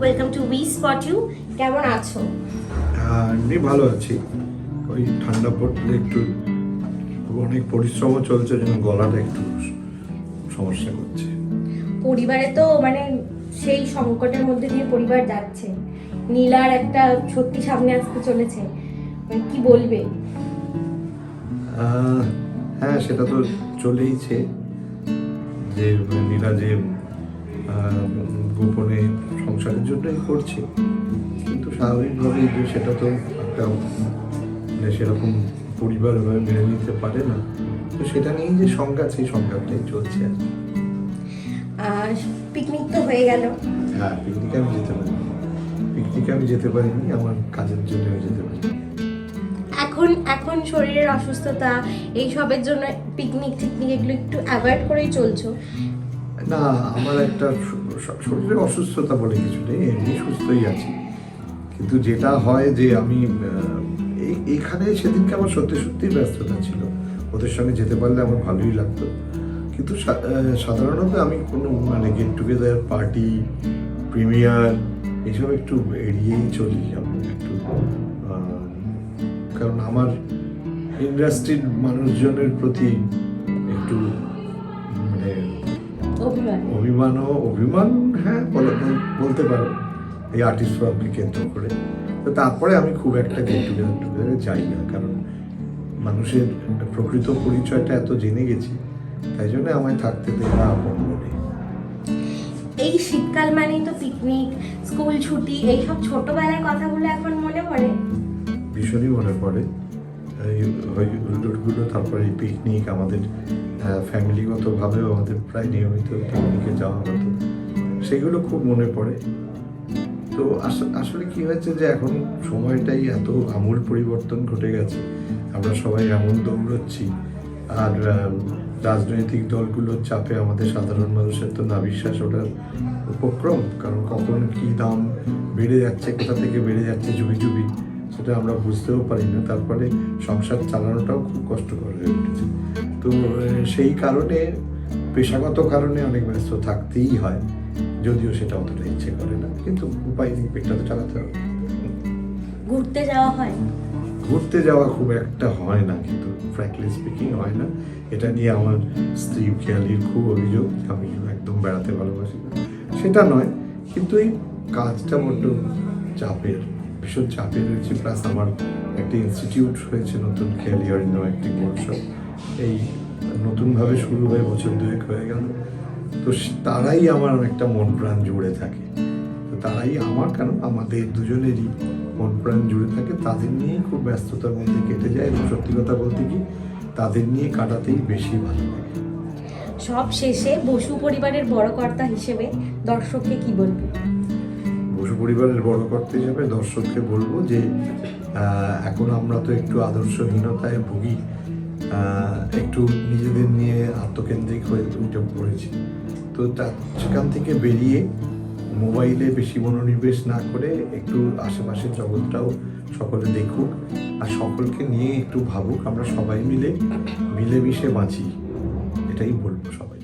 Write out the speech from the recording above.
Welcome to we spot you কেমন আছো? এমনি ভালো আছি। ওই ঠান্ডা পড়লে একটু অনেক পরিশ্রমও চলছে যেন গলাটা একটু সমস্যা করছে। পরিবারে তো মানে সেই সংকটের মধ্যে দিয়ে পরিবার যাচ্ছে। নীলার একটা সত্যি সামনে আসতে চলেছে। মানে কি বলবে? হ্যাঁ সেটা তো চলেইছে। যে নীলা যে গোপনে সংসারের জন্যই করছে। কিন্তু স্বাভাবিকভাবেই যে সেটা তো একটা মানে সেরকম পরিবার ওভাবে মেনে নিতে পারে না। তো সেটা নিয়েই যে সংঘাত সেই সংঘাতটাই চলছে আর পিকনিক তো হয়ে গেল। হ্যাঁ পিকনিকে আমি যেতে পারি পিকনিকে আমি যেতে পারিনি আমার কাজের জন্য যেতে পারি এখন এখন শরীরের অসুস্থতা এই সবের জন্য পিকনিক টিকনিক এগুলো একটু অ্যাভয়েড করেই চলছো। না, আমার একটা শরীরে অসুস্থতা বলে কিছু নেই, এমনি সুস্থই আছি। কিন্তু যেটা হয় যে আমি এই, এইখানে সেদিনকে আমার সত্যি সত্যি ব্যস্ততা ছিল। ওদের সঙ্গে যেতে পারলে আমার ভালোই লাগতো। কিন্তু সাধারণত আমি কোনো মানে গেট টুগেদার পার্টি প্রিমিয়ার এইসব একটু এড়িয়েই চলি আমি একটু। কারণ আমার ইন্ডাস্ট্রির মানুষজনের প্রতি একটু মানে অভিমানও অভিমান হ্যাঁ বলে বলতে পারো। এই আর্টিস্ট ফর্মকে কেন্দ্র করে। তো তারপরে আমি খুব একটা গেট টুগেদার টুগেদারে যাই না কারণ মানুষের প্রকৃত পরিচয়টা এত জেনে গেছি তাই জন্য আমায় থাকতে দেওয়া আপন মনে। এই শীতকাল মানেই তো পিকনিক স্কুল ছুটি এইসব ছোটবেলার কথাগুলো এখন মনে পড়ে? ভীষণই মনে পড়ে। এই হইগুলো তারপরে এই পিকনিক আমাদের ফ্যামিলিগতভাবেও আমাদের প্রায় নিয়মিত পিকনিকে যাওয়া হতো। সেগুলো খুব মনে পড়ে। তো আস- আসলে কি হয়েছে যে এখন সময়টাই এত আমূল পরিবর্তন ঘটে গেছে। আমরা সবাই এমন দৌড়চ্ছি। আর রাজনৈতিক দলগুলোর চাপে আমাদের সাধারণ মানুষের তো না বিশ্বাস ওঠার উপক্রম। কারণ কখন কি দাম বেড়ে যাচ্ছে, কোথা থেকে বেড়ে যাচ্ছে জুবি জুবি সেটা আমরা বুঝতেও পারি না তারপরে সংসার চালানোটাও খুব কষ্টকর হয়ে উঠেছে। তো সেই কারণে পেশাগত কারণে অনেক ব্যস্ত থাকতেই হয়। যদিও সেটা অতটা ইচ্ছে করে না কিন্তু উপায় নেই পেটটা তো চালাতে হবে। ঘুরতে যাওয়া হয়? ঘুরতে যাওয়া খুব একটা হয় না কিন্তু ফ্র্যাঙ্কলি স্পিকিং হয় না। এটা নিয়ে আমার স্ত্রী খেয়ালির খুব অভিযোগ আমি একদম বেড়াতে ভালোবাসি না। সেটা নয় কিন্তু এই কাজটা বড্ড চাপের ভীষণ চাপে রয়েছে। প্লাস আমার একটি ইনস্টিটিউট হয়েছে, নতুন খেয়ালি অরণ্য একটি ওয়ার্কশপ এই নতুনভাবে শুরু হয়ে বছর দুয়েক হয়ে গেল। তো তারাই আমার একটা মন প্রাণ জুড়ে থাকে। তো তারাই আমার কেন আমাদের দুজনেরই মন প্রাণ জুড়ে থাকে। তাদের নিয়েই খুব ব্যস্ততার মধ্যে কেটে যায় এবং সত্যি কথা বলতে কি, তাদের নিয়ে কাটাতেই বেশি ভালো লাগে। সব শেষে বসু পরিবারের বড় কর্তা হিসেবে দর্শককে কি বলবে? বসু পরিবারের বড় কর্তা হিসেবে দর্শককে বলব যে এখন আমরা তো একটু আদর্শহীনতায় ভুগি একটু নিজেদের নিয়ে আত্মকেন্দ্রিক হয়ে উঠে পড়েছি। তো তা, সেখান থেকে বেরিয়ে মোবাইলে বেশি মনোনিবেশ না করে একটু আশেপাশের জগৎটাও সকলে দেখুক আর সকলকে নিয়ে একটু ভাবুক, আমরা সবাই মিলে মিলেমিশে বাঁচি, এটাই বলব সবাই।